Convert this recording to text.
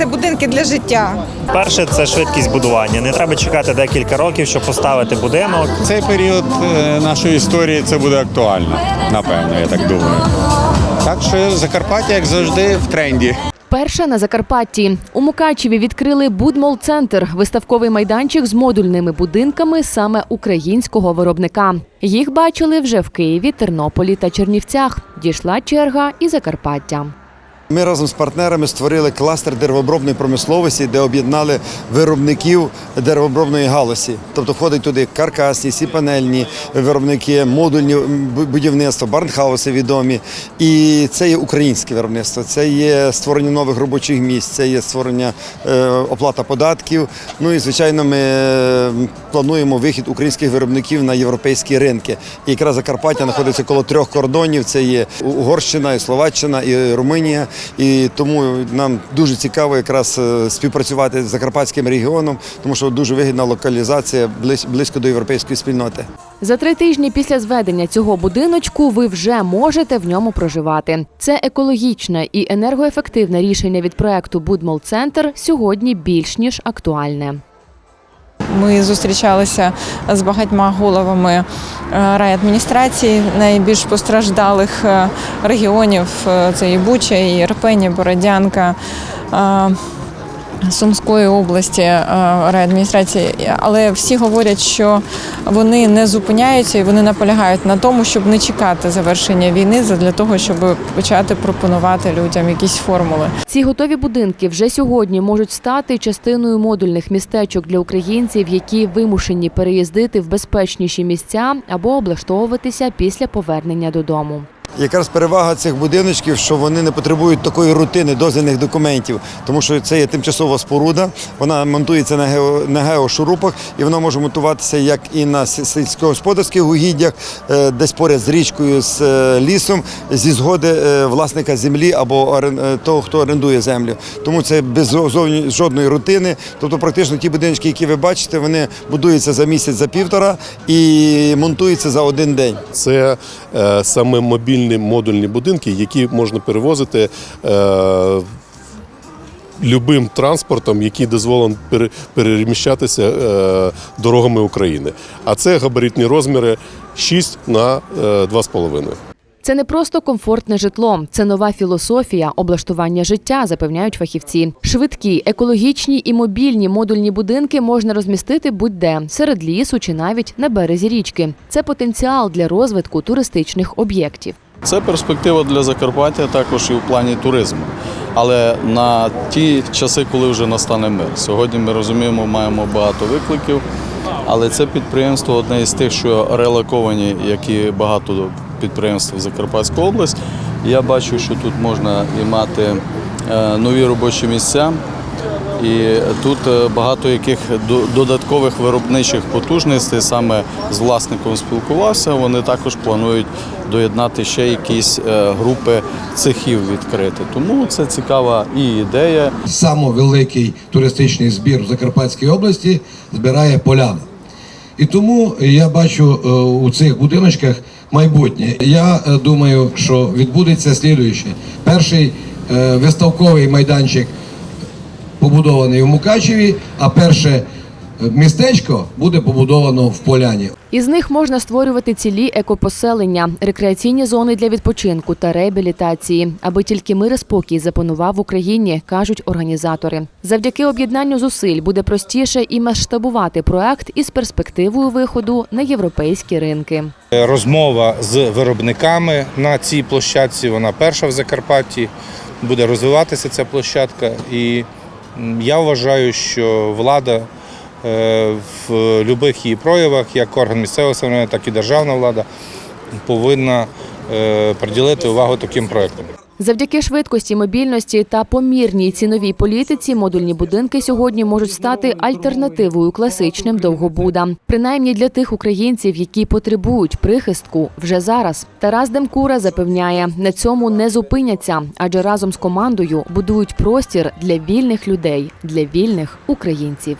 це будинки для життя. Перше це швидкість будування. Не треба чекати декілька років, щоб поставити будинок. Цей період е, нашої історії це буде актуально, напевно, я так думаю. Так що Закарпаття, як завжди, в тренді. Перша на Закарпатті. У Мукачеві відкрили Будмол-центр – виставковий майданчик з модульними будинками саме українського виробника. Їх бачили вже в Києві, Тернополі та Чернівцях. Дійшла черга і Закарпаття. Ми разом з партнерами створили кластер деревообробної промисловості, де об'єднали виробників деревообробної галузі. Тобто входять туди каркасні, сіпанельні виробники, модульні бу- будівництва, барнхауси відомі. І це є українське виробництво, це є створення нових робочих місць, це є створення е, оплата податків. Ну і звичайно, ми плануємо вихід українських виробників на європейські ринки. І якраз Закарпаття знаходиться коло трьох кордонів: це є Угорщина, і Словаччина, і Румунія. І тому нам дуже цікаво якраз е, співпрацювати з закарпатським регіоном, тому що дуже вигідна локалізація близь- близько до європейської спільноти. За три тижні після зведення цього будиночку ви вже можете в ньому проживати. Це екологічне і енергоефективне рішення від проекту Будмол-центр сьогодні більш ніж актуальне. Ми зустрічалися з багатьма головами е, райадміністрації найбільш постраждалих е, регіонів. Е, Це і Буча, і Ірпені, Бородянка. Сумської області е, райадміністрації, але всі говорять, що вони не зупиняються і вони наполягають на тому, щоб не чекати завершення війни, для того, щоб почати пропонувати людям якісь формули. Ці готові будинки вже сьогодні можуть стати частиною модульних містечок для українців, які вимушені переїздити в безпечніші місця або облаштовуватися після повернення додому. Якраз перевага цих будиночків, що вони не потребують такої рутини дозвільних документів, тому що це є тимчасова споруда, вона монтується на, гео, на геошурупах, і вона може монтуватися як і на сільськогосподарських угіддях, е, десь поряд з річкою, з е, лісом, зі згоди е, власника землі або того, хто орендує землю. Тому це без жодної рутини. Тобто, практично ті будиночки, які ви бачите, вони будуються за місяць, за півтора і монтуються за один день. Це е, саме мобільні модульні будинки, які можна перевозити. Е, Любим транспортом, який дозволен пере- переміщатися е, дорогами України. А це габаритні розміри 6 на е, 2,5. Це не просто комфортне житло, це нова філософія облаштування життя, запевняють фахівці. Швидкі, екологічні і мобільні модульні будинки можна розмістити будь-де серед лісу чи навіть на березі річки. Це потенціал для розвитку туристичних об'єктів. Це перспектива для Закарпаття також і в плані туризму. Але на ті часи, коли вже настане мир. Сьогодні ми розуміємо, маємо багато викликів, але це підприємство одне із тих, що релоковані, як і багато підприємств в Закарпатську область. Я бачу, що тут можна і мати е, нові робочі місця. І тут е, багато яких до- додаткових виробничих потужностей саме з власником спілкувався. Вони також планують доєднати ще якісь е, групи цехів відкрити. Тому це цікава і ідея, Самий великий туристичний збір в Закарпатській області збирає поляна. І тому я бачу е, у цих будиночках майбутнє. Я думаю, що відбудеться слідуюче. Перший виставковий майданчик побудований в Мукачеві, а перше е, містечко буде побудовано в Поляні. Із них можна створювати цілі екопоселення, рекреаційні зони для відпочинку та реабілітації, аби тільки мир і спокій запанував в Україні, кажуть організатори. Завдяки об'єднанню зусиль буде простіше і масштабувати проект із перспективою виходу на європейські ринки. Розмова з виробниками на цій площадці. Вона перша в Закарпатті. Буде розвиватися ця площадка. І я вважаю, що влада е, в будь-яких її проявах, як орган місцевого самоврядування, так і державна влада, повинна е, приділити увагу таким проектам. Завдяки швидкості, мобільності та помірній ціновій політиці модульні будинки сьогодні можуть стати альтернативою класичним довгобудам. Принаймні для тих українців, які потребують прихистку вже зараз. Тарас Демкура запевняє, на цьому не зупиняться, адже разом з командою будують простір для вільних людей, для вільних українців.